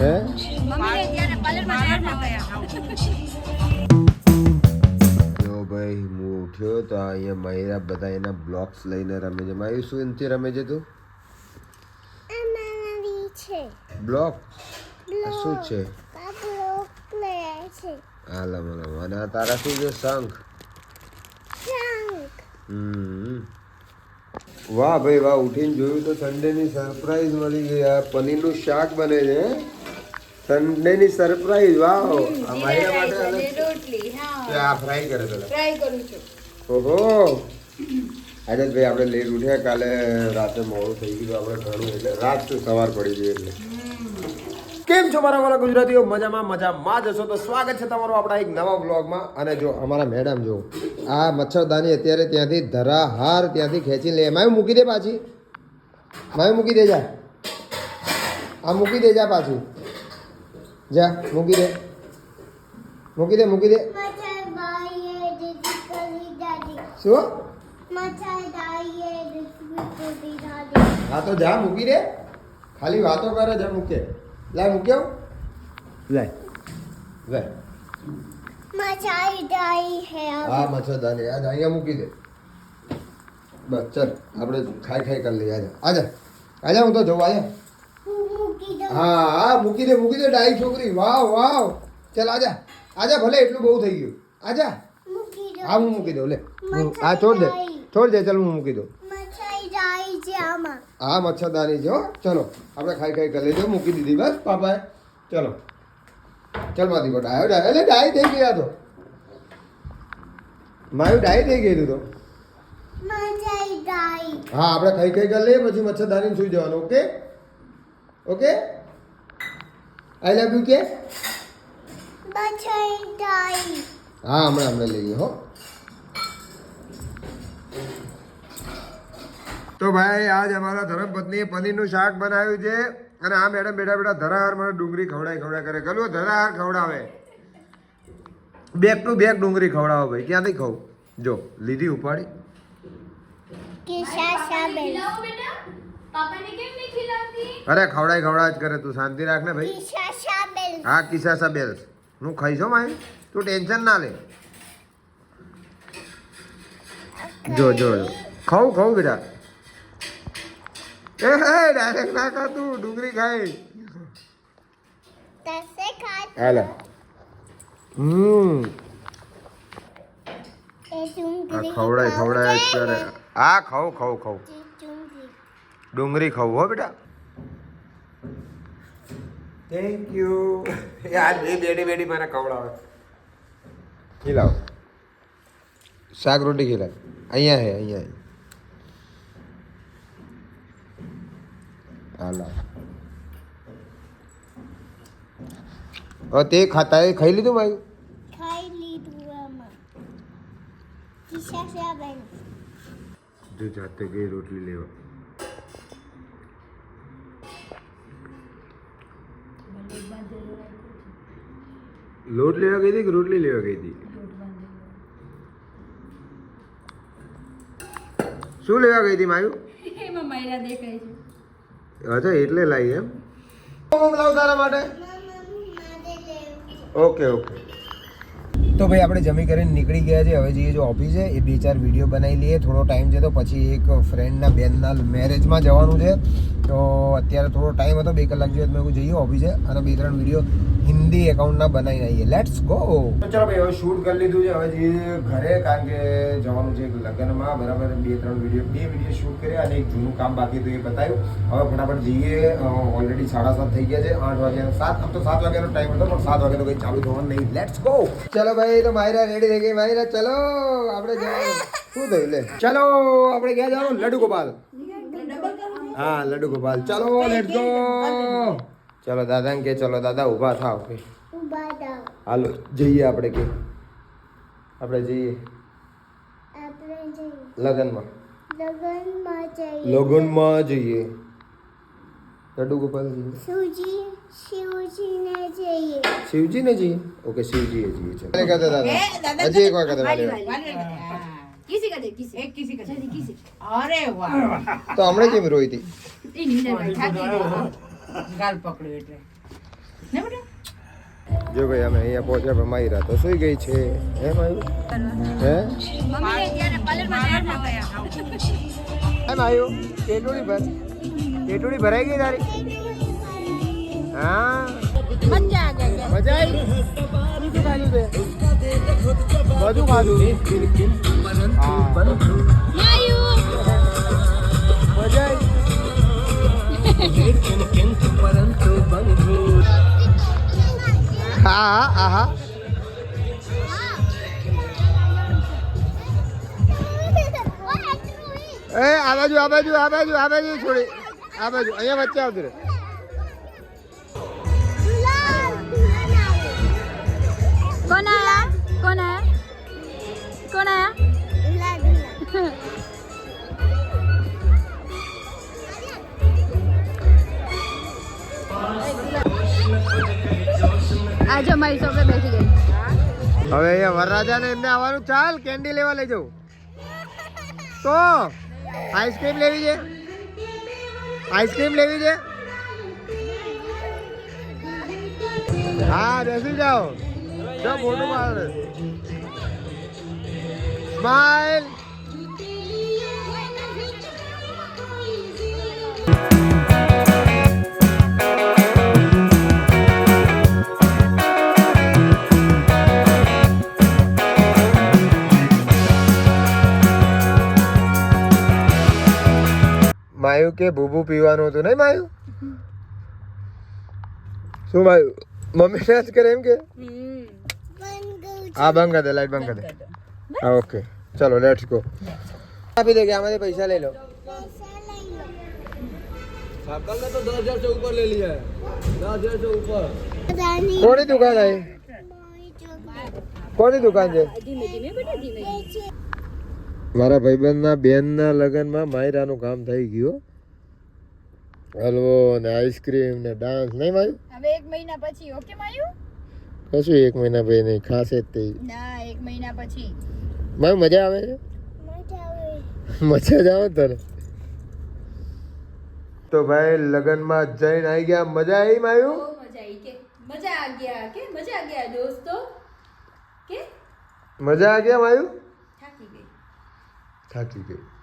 હે? મમ્મીને ત્યારે પાર્લરમાં જવાનું હોય. જો ભાઈ હું ઉઠ્યો તો અહીંયા મહિરા બધા એના બ્લોક્સ લઈને રમે છે. મારી શું એનથી રમે છે તું? બ્લોક શું છે? હાલ મને અને આ તારા શું છે? શંખ? શંખ. હમ. વાહ ભાઈ વાહ ઉઠીને જોયું તો સન્ડેની સરપ્રાઈઝ મળી ગઈ. આ પનીરનું શાક બને છે સન્ડેની સરપ્રાઈઝ વાહ. અમારી માટે અલગ આ ફ્રાય કરે પેલા ટ્રાય કરું છું. ઓહો. આજે ભાઈ આપણે લેટ ઉઠ્યા કાલે રાતે મોડું થઈ ગયું આપણે ઘણું એટલે રાત સવાર પડી ગઈ એટલે. કેમ છો મારા વાળા ગુજરાતીઓ? મજામાં મજામાં જશો તો સ્વાગત છે તમારું આપણા એક નવા બ્લોગમાં અને જો અમારા મેડમ જો આ મચ્છરદાની અત્યારે ત્યાંથી ધરાહાર ત્યાંથી ખેંચી લે. માયું મૂકી દે પાછી. માયું મૂકી દે જા. આ મૂકી દે જા પાછી. જા મૂકી દે. મૂકી દે મૂકી દે. શું? હા તો જા મૂકી દે. ખાલી વાતો કરે જા મૂકે. લાય મૂક્યો? લાય લાય મચાઈ હે હા મચ્છરદાની આજ અહીંયા મૂકી દે. બસ ચલ આપણે ખાઈ ખાઈ કરી લઈએ. આજે આજે આજે હું તો જોઉં આજા હું હા મૂકી દે મૂકી દે ડાઈ છોકરી. વાવ વાવ. ચાલ આજા આજા ભલે એટલું બહુ થઈ ગયું. આજા મૂકી હા હું મૂકી દઉં લે. હું- હા છોડ દે. છોડ દે ચાલ હું મૂકી દઉં. મચાઈ દાઈ છે આમાં. હા મચ્છરદાની છે ચલો આપણે ખાઈ ખાઈ કરી લેજો મૂકી દીધી બસ પાપાએ. ચલો. ચલ મારી દીકરો ડાયો ડાયો. એટલે ડાય થઈ ગયા તો. મારું ડાય થઈ ગયું તો. હા આપણે ખાઈ ખાઈ કરી લઈએ પછી મચ્છરદાની સુઈ જવાનું okay? Okay? I love you કે? હા હમણાં હમણાં લઈએ હો. તો ભાઈ આજ અમારા ધર્મપત્નીએ પનીરનું શાક બનાવ્યું છે. અને આ મેડમ બેઠા બેઠા ધરાહાર મને ડુંગળી ખવડાય ખવડાય કરે. ગલું ધરાહાર ખવડાવે. બેક ટુ બેક ડુંગળી ખવડાવો ભાઈ ક્યાંથી ખાવ જો લીધી ઉપાડી. અરે ખવડાય ખવડાય જ કરે. તું શાંતિ રાખ ને ભાઈ. હા કિસ્સા સાબેલ હું ખાઈશ હો માય તું ટેન્શન ના લે. જો જો. ખાઉં ખાઉં બેટા. એ હે ડાયરેક્ટ ના ખા તું ડુંગળી ખાઈ. તસે હાલે. હમ. એ આ ખવડાય ખવડાય જ કરે હા ખાઉં ખાઉં ખાઉં. ડુંગળી. ખાવું હો બેટા. થેન્ક યુ યાર બે બેડી બેડી મને ખવડાવે. ખીલાવ. શાક રોટી ખીલાવ. અહીંયા હે અહીંયા હે. હાલો. હવે તે ખાતા એ ખાઈ લીધું ભાઈ? ખાઈ લીધું જો જાતે ગઈ રોટલી લેવા. લોટ લેવા ગઈ હતી કે રોટલી લેવા ગઈ હતી? શું લેવા ગઈ હતી માયું એમાં મહિલા દેખાય છે. અચ્છા એટલે લાવી એમ? લાવ તારા માટે. Okay okay. તો ભાઈ આપણે જમી કરીને નીકળી ગયા છે. હવે જઈએ જો ઓફિસ છે એ બે ચાર વીડિયો બનાવી લઈએ. થોડો ટાઈમ છે તો પછી એક ફ્રેન્ડના બેનના મેરેજમાં જવાનું છે. તો અત્યારે થોડો ટાઈમ હતો બે કલાક જેવો મેં જઈએ ઓફિસે અને બે ત્રણ વીડિયો હિન્દી એકાઉન્ટના બનાવી આવીએ. લેટ્સ ગો ચલો ભાઈ હવે શૂટ કરી લીધું છે. હવે જઈએ ઘરે કારણ કે જવાનું છે લગ્નમાં બરાબર બે ત્રણ વીડિયો બે વીડિયો શૂટ કર્યા અને એક જૂનું કામ બાકી હતું એ બતાવ્યું. હવે ફટાફટ જઈએ. ઓલરેડી સાડા સાત થઈ ગયા છે આઠ વાગ્યા સાત. આમ તો સાત વાગ્યાનો ટાઈમ હતો પણ સાત વાગે તો કંઈ ચાલુ થવાનું નહીં. લેટ્સ ગો ચલો ભાઈ તો માયરા રેડી થઈ ગઈ. માયરા ચલો આપણે જવાનું. શું થયું લે? ચલો આપણે ક્યાં જવાનું? લડુ ગોપાલ હા લડુ ગોપાલ ચલો લેટ્સ ગો ચલો દાદાને કે ચલો દાદા ઊભા થાવ કે. ઊભા થાવ હાલો જઈએ આપણે કે. આપણે જઈએ. આપણે જઈએ. લગનમાં. લગનમાં જઈએ. લડુ ગોપાલ શિવજી શિવજીને જઈએ. શિવજીને જઈએ? ઓકે શિવજીએ જઈએ ચલો. કહેતા દાદા. હજી એક વખત તો હમણાં કેમ રોઈ હતી એ નીંદર થાકી ગાલ પકડ્યો એટલે ને બેટા જો ભાઈ અમે અહીંયા પહોંચ્યા પણ માયરા તો સુઈ ગઈ છે હે માયુ હે મમ્મીને ત્યારે પાર્લરમાં ગયા હે માયુ ટેટુડી ભર ટેટુડી ભરાઈ ગઈ તારી હા મજા આ ગઈ મજા આવી તે બધું ખાધું હા હા હા હા. એ આ બાજુ આ બાજુ આ બાજુ આ બાજુ છોડી. આ બાજુ અહીંયા વચ્ચે આવતું રે કોણ આજે સોફે બેસી ગઈ. હવે અહીંયા વરરાજા ને એમને આવવાનું. ચાલ, કેન્ડી લેવા લઈ જવું તો, આઈસ્ક્રીમ લેવી છે? આઈસ્ક્રીમ લેવી છે? હા, બેસી જાઓ. જો મોટું મારે. સ્માઈલ. માયુ કે ભૂભુ પીવાનું હતું? નહીં માયુ? શું માયુ? મમ્મી ને જ કરે એમ કે? હા બંધ કર દે લાઈટ બંધ કર દે. હા ઓકે. ચલો લેટ્સ ગો આપી દે કે આમાંથી પૈસા લઈ લો. કોની દુકાન આવી? કોની દુકાન છે? મારા ભાઈબંધના બેનના લગ્નમાં માયરાનું કામ થઈ ગયું. હલવો ને આઈસ્ક્રીમ ને ડાન્સ. નહીં માયું? હવે એક મહિના પછી ઓકે માયુ? કશું એક મહિના પછી નહીં ખાસ જ તે. ના એક મહિના પછી. માયું મજા આવે છે? મજા જ આવે તને? તો ભાઈ લગ્નમાં જઈને આવી ગયા મજા આવી માયું? મજા આવી કે. મજા આ ગયા કે? મજા આ ગયા દોસ્તો? કે? મજા આ ગયા માયું? થાકી ગઈ. થાકી ગઈ.